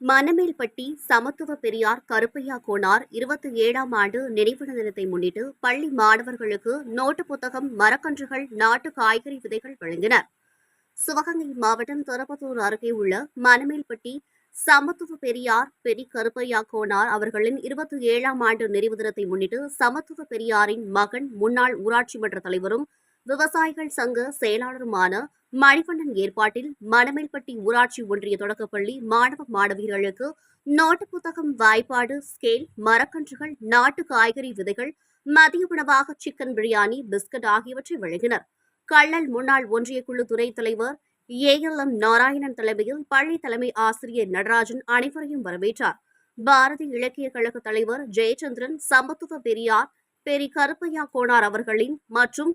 மணமேல்பட்டி சமத்துவ பெரியார் கருப்பையா கோனார் இருபத்தி ஏழாம் ஆண்டு நினைவு தினத்தை முன்னிட்டு பள்ளி மாணவர்களுக்கு நோட்டு புத்தகம் மரக்கன்றுகள் நாட்டு காய்கறி விதைகள் வழங்கினர். சிவகங்கை மாவட்டம் திருப்பத்தூர் அருகே உள்ள மணமேல்பட்டி சமத்துவ பெரியார் பெரி கருப்பையா கோனார் அவர்களின் இருபத்தி ஏழாம் ஆண்டு நினைவு தினத்தை முன்னிட்டு சமத்துவ பெரியாரின் மகன் முன்னாள் ஊராட்சி மன்ற தலைவரும் விவசாயிகள் சங்க செயலாளருமான மணிவண்ணன் ஏற்பாட்டில் மணமேல்பட்டி ஊராட்சி ஒன்றிய தொடக்கப்பள்ளி மாணவ மாணவியர்களுக்கு நோட்டு புத்தகம் வாய்ப்பாடு ஸ்கேல் மரக்கன்றுகள் நாட்டு காய்கறி விதைகள் மதிய உணவாக சிக்கன் பிரியாணி பிஸ்கட் ஆகியவற்றை வழங்கினர். கள்ளல் முன்னாள் ஒன்றிய குழு துறை தலைவர் ஏ எல் எம் நாராயணன் தலைமையில் பள்ளி தலைமை ஆசிரியர் நடராஜன் அனைவரையும் வரவேற்றார். பாரதி இலக்கிய கழக தலைவர் ஜெயச்சந்திரன் சமத்துவ பெரியார் பெரி கருப்பையா கோனார் அவர்களின் மற்றும்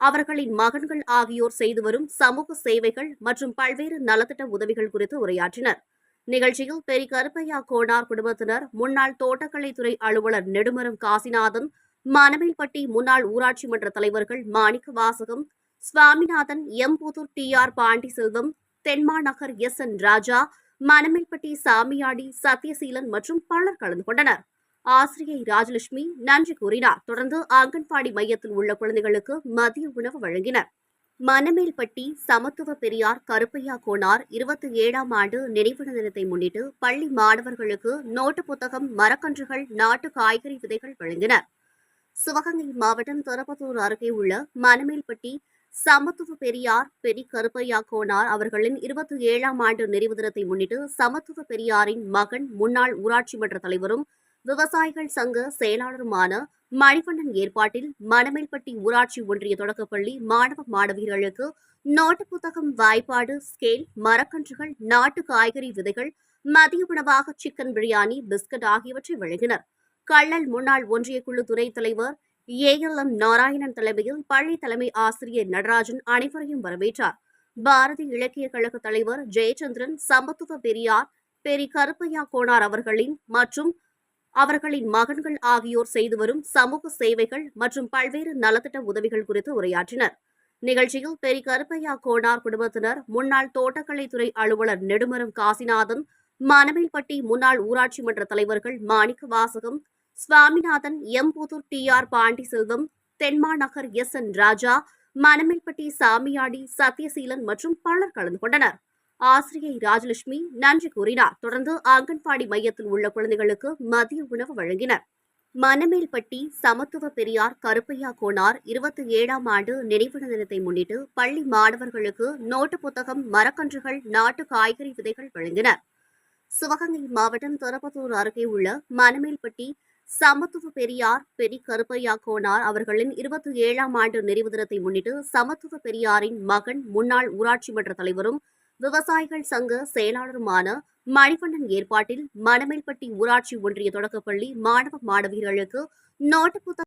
அவர்களின் மகன்கள் ஆகியோர் செய்து வரும் சமூக சேவைகள் மற்றும் பல்வேறு நலத்திட்ட உதவிகள் குறித்து உரையாற்றினர். நிகழ்ச்சியில் பெரி கருப்பையா கோனார் குடும்பத்தினர் முன்னாள் தோட்டக்கலைத்துறை அலுவலர் நெடுமரம் காசிநாதன் மணமேல்பட்டி முன்னாள் ஊராட்சி மன்ற தலைவர்கள் Manickavasagam Swaminathan Embuthur T R Pandiselvam Thenmanagar S N Raja Manamelpatti Samiyadi Sathyaseelan மற்றும் பலர் கலந்து கொண்டனர். ஆசிரியை ராஜலட்சுமி நன்றி கூறினார். தொடர்ந்து அங்கன்வாடி மையத்தில் உள்ள குழந்தைகளுக்கு மதிய உணவு வழங்கினர். மணமேல்பட்டி சமத்துவ பெரியார் கருப்பையா கோனார் இருபத்தி ஏழாம் ஆண்டு நினைவு தினத்தை முன்னிட்டு பள்ளி மாணவர்களுக்கு நோட்டு புத்தகம் மரக்கன்றுகள் நாட்டு காய்கறி விதைகள் வழங்கினர். சிவகங்கை மாவட்டம் திருப்பத்தூர் அருகே உள்ள மணமேல்பட்டி சமத்துவ பெரியார் பெரி கருப்பையா கோனார் அவர்களின் இருபத்தி ஏழாம் ஆண்டு நிறைவு தினத்தை முன்னிட்டு சமத்துவ பெரியாரின் மகன் முன்னாள் ஊராட்சி மன்ற தலைவரும் விவசாயிகள் சங்க செயலாளருமான மணிவண்ணன் ஏற்பாட்டில் மணமேல்பட்டி ஊராட்சி ஒன்றிய தொடக்கப்பள்ளி மாணவ மாணவியர்களுக்கு நோட்டு புத்தகம் வாய்ப்பாடு ஸ்கேல் மரக்கன்றுகள் நாட்டு காய்கறி விதைகள் மதிய உணவாக சிக்கன் பிரியாணி பிஸ்கட் ஆகியவற்றை வழங்கினர். கள்ளல் முன்னாள் ஒன்றிய குழு துணைத் தலைவர் ஏ எல் எம் நாராயணன் தலைமையில் பள்ளி தலைமை ஆசிரியர் நடராஜன் அனைவரையும் வரவேற்றார். பாரதி இலக்கிய கழக தலைவர் ஜெயச்சந்திரன் சமத்துவ பெரியார் பெரி கருப்பையா கோனார் அவர்களின் மற்றும் அவர்களின் மகன்கள் ஆகியோர் செய்து வரும் சமூக சேவைகள் மற்றும் பல்வேறு நலத்திட்ட உதவிகள் குறித்து உரையாற்றினர். நிகழ்ச்சியில் பெரி கருப்பையா கோனார் குடும்பத்தினர் முன்னாள் தோட்டக்கலைத்துறை அலுவலர் நெடுமரம் காசிநாதன் மணமேல்பட்டி முன்னாள் ஊராட்சி மன்ற தலைவர்கள் Manickavasagam Swaminathan Embuthur T. R. Pandiselvam Thenmanagar S. N. Raja Manamelpatti Samiyadi Sathyaseelan மற்றும் பலர் கலந்து கொண்டனர். ஆசிரியை ராஜலட்சுமி நன்றி கூறினார். தொடர்ந்து அங்கன்வாடி மையத்தில் உள்ள குழந்தைகளுக்கு மதிய உணவு வழங்கினர். மணமேல்பட்டி சமத்துவ பெரியார் கருப்பையா கோனார் இருபத்தி ஏழாம் ஆண்டு நினைவு தினத்தை முன்னிட்டு பள்ளி மாணவர்களுக்கு நோட்டு புத்தகம் மரக்கன்றுகள் நாட்டு காய்கறி விதைகள் வழங்கினர். சிவகங்கை மாவட்டம் திருப்பத்தூர் அருகே உள்ள மணமேல்பட்டி சமத்துவ பெரியார் பெரி கருப்பையா கோனார் அவர்களின் இருபத்தி ஏழாம் ஆண்டு நினைவு தினத்தை முன்னிட்டு சமத்துவ பெரியாரின் மகன் முன்னாள் ஊராட்சி மன்ற தலைவரும் விவசாயிகள் சங்க செயலாளருமான மணிவண்ணன் ஏற்பாட்டில் மணமேல்பட்டி ஊராட்சி ஒன்றிய தொடக்கப்பள்ளி மாணவ மாணவியர்களுக்கு நோட்டு